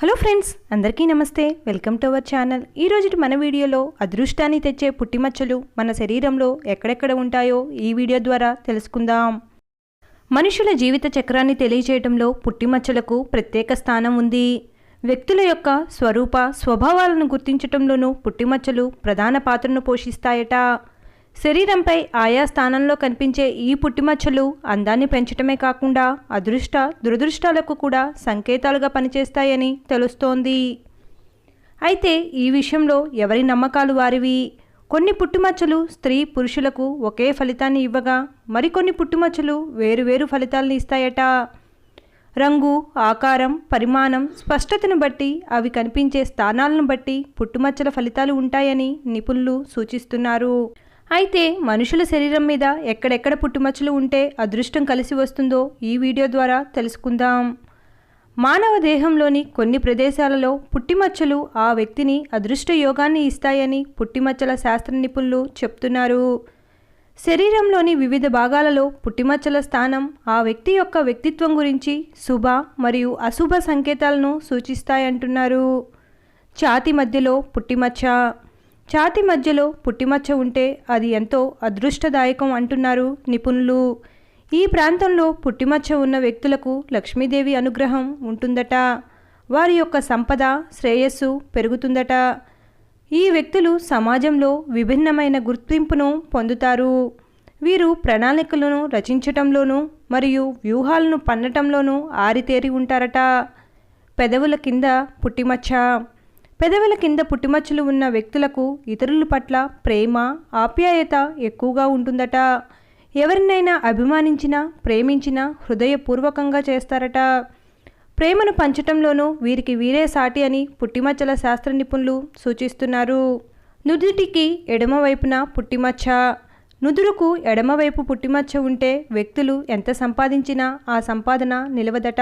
Hello friends అందరికీ నమస్తే. Welcome to our channel. ఈ రోజు మన వీడియోలో అదృష్టాన్ని తెచ్చే పుట్టిమచ్చలు మన శరీరంలో ఎక్కడెక్కడ ఉంటాయో ఈ వీడియో ద్వారా తెలుసుకుందాం. మనుషుల జీవిత చక్రాన్ని తెలియచేయటంలో పుట్టిమచ్చలకు ప్రత్యేక స్థానం ఉంది. వ్యక్తుల యొక్క స్వరూప స్వభావాలను గుర్తించటంలోనూ పుట్టిమచ్చలు ప్రధాన పాత్రను పోషిస్తాయట. శరీరంపై ఆయా స్థానంలో కనిపించే ఈ పుట్టిమచ్చలు అందాన్ని పెంచటమే కాకుండా అదృష్ట దురదృష్టాలకు కూడా సంకేతాలుగా పనిచేస్తాయని తెలుస్తోంది. అయితే ఈ విషయంలో ఎవరి నమ్మకాలు వారివి? కొన్ని పుట్టుమచ్చలు స్త్రీ పురుషులకు ఒకే ఫలితాన్ని ఇవ్వగా మరికొన్ని పుట్టుమచ్చలు వేరువేరు ఫలితాలను ఇస్తాయట. రంగు ఆకారం పరిమాణం స్పష్టతను బట్టి అవి కనిపించే స్థానాలను బట్టి పుట్టుమచ్చల ఫలితాలు ఉంటాయని నిపుణులు సూచిస్తున్నారు. అయితే మనుషుల శరీరం మీద ఎక్కడెక్కడ పుట్టుమచ్చలు ఉంటే అదృష్టం కలిసి వస్తుందో ఈ వీడియో ద్వారా తెలుసుకుందాం. మానవ దేహంలోని కొన్ని ప్రదేశాలలో పుట్టిమచ్చలు ఆ వ్యక్తిని అదృష్ట యోగాన్ని ఇస్తాయని పుట్టిమచ్చల శాస్త్ర నిపుణులు చెప్తున్నారు. శరీరంలోని వివిధ భాగాలలో పుట్టిమచ్చల స్థానం ఆ వ్యక్తి యొక్క వ్యక్తిత్వం గురించి శుభ మరియు అశుభ సంకేతాలను సూచిస్తాయంటున్నారు. ఛాతి మధ్యలో పుట్టిమచ్చ ఛాతి మధ్యలో పుట్టిమచ్చ ఉంటే అది ఎంతో అదృష్టదాయకం అంటున్నారు నిపుణులు. ఈ ప్రాంతంలో పుట్టిమచ్చ ఉన్న వ్యక్తులకు లక్ష్మీదేవి అనుగ్రహం ఉంటుందట. వారి యొక్క సంపద శ్రేయస్సు పెరుగుతుందట. ఈ వ్యక్తులు సమాజంలో విభిన్నమైన గుర్తింపును పొందుతారు. వీరు ప్రణాళికలను రచించటంలోనూ మరియు వ్యూహాలను పన్నటంలోనూ ఆరితేరి ఉంటారట. పెదవుల కింద పుట్టిమచ్చ పెదవుల కింద పుట్టిమచ్చలు ఉన్న వ్యక్తులకు ఇతరుల పట్ల ప్రేమ ఆప్యాయత ఎక్కువగా ఉంటుందట. ఎవరినైనా అభిమానించినా ప్రేమించినా హృదయపూర్వకంగా చేస్తారట. ప్రేమను పంచటంలోనూ వీరికి వీరే సాటి అని పుట్టిమచ్చల శాస్త్ర నిపుణులు సూచిస్తున్నారు. నుదుటికి ఎడమవైపున పుట్టిమచ్చ. నుదురుకు ఎడమవైపు పుట్టిమచ్చ ఉంటే వ్యక్తులు ఎంత సంపాదించినా ఆ సంపాదన నిలవదట.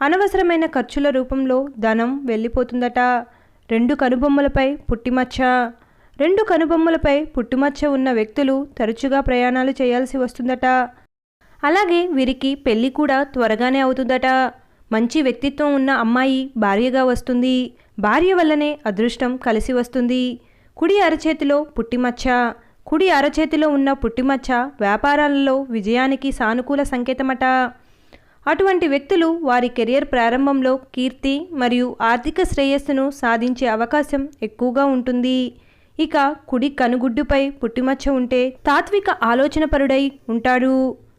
అనవసరమైన ఖర్చుల రూపంలో ధనం వెళ్ళిపోతుందట. రెండు కనుబొమ్మలపై పుట్టిమచ్చ రెండు కనుబొమ్మలపై పుట్టుమచ్చ ఉన్న వ్యక్తులు తరచుగా ప్రయాణాలు చేయాల్సి వస్తుందట. అలాగే వీరికి పెళ్ళి కూడా త్వరగానే అవుతుందట. మంచి వ్యక్తిత్వం ఉన్న అమ్మాయి భార్యగా వస్తుంది. భార్య వల్లనే అదృష్టం కలిసి వస్తుంది. కుడి అరచేతిలో పుట్టిమచ్చ కుడి అరచేతిలో ఉన్న పుట్టిమచ్చ వ్యాపారాలలో విజయానికి సానుకూల సంకేతమట. అటువంటి వ్యక్తులు వారి కెరియర్ ప్రారంభంలో కీర్తి మరియు ఆర్థిక శ్రేయస్సును సాధించే అవకాశం ఎక్కువగా ఉంటుంది. ఇక కుడి కనుగుడ్డుపై పుట్టిమచ్చ ఉంటే తాత్విక ఆలోచనపరుడై ఉంటాడు.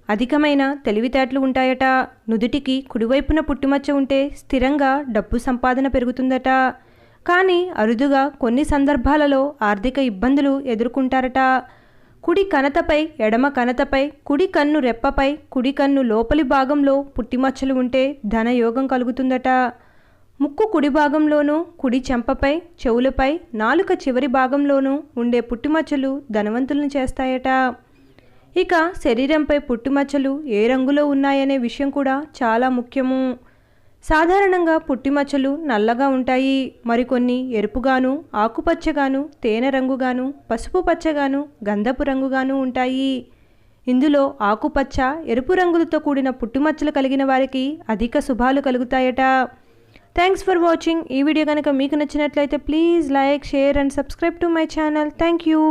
అధికమైన తెలివితేటలు ఉంటాయట. నుదుటికి కుడివైపున పుట్టిమచ్చ ఉంటే స్థిరంగా డబ్బు సంపాదన పెరుగుతుందట. కానీ అరుదుగా కొన్ని సందర్భాలలో ఆర్థిక ఇబ్బందులు ఎదుర్కొంటారట. కుడి కనతపై ఎడమ కనతపై కుడి కన్ను రెప్పపై కుడి కన్ను లోపలి భాగంలో పుట్టిమచ్చలు ఉంటే ధనయోగం కలుగుతుందట. ముక్కు కుడి భాగంలోనూ కుడి చెంపపై చెవులపై నాలుక చివరి భాగంలోనూ ఉండే పుట్టిమచ్చలు ధనవంతులను చేస్తాయట. ఇక శరీరంపై పుట్టుమచ్చలు ఏ రంగులో ఉన్నాయనే విషయం కూడా చాలా ముఖ్యము. సాధారణంగా పుట్టిమచ్చలు నల్లగా ఉంటాయి. మరికొన్ని ఎరుపుగాను ఆకుపచ్చగాను తేనె రంగుగాను పసుపు పచ్చగాను గంధపు రంగుగాను ఉంటాయి. ఇందులో ఆకుపచ్చ ఎరుపు రంగులతో కూడిన పుట్టుమచ్చలు కలిగిన వారికి అధిక శుభాలు కలుగుతాయట. థ్యాంక్స్ ఫర్ వాచింగ్ ఈ వీడియో కనుక మీకు నచ్చినట్లయితే please like share and subscribe to my channel thank you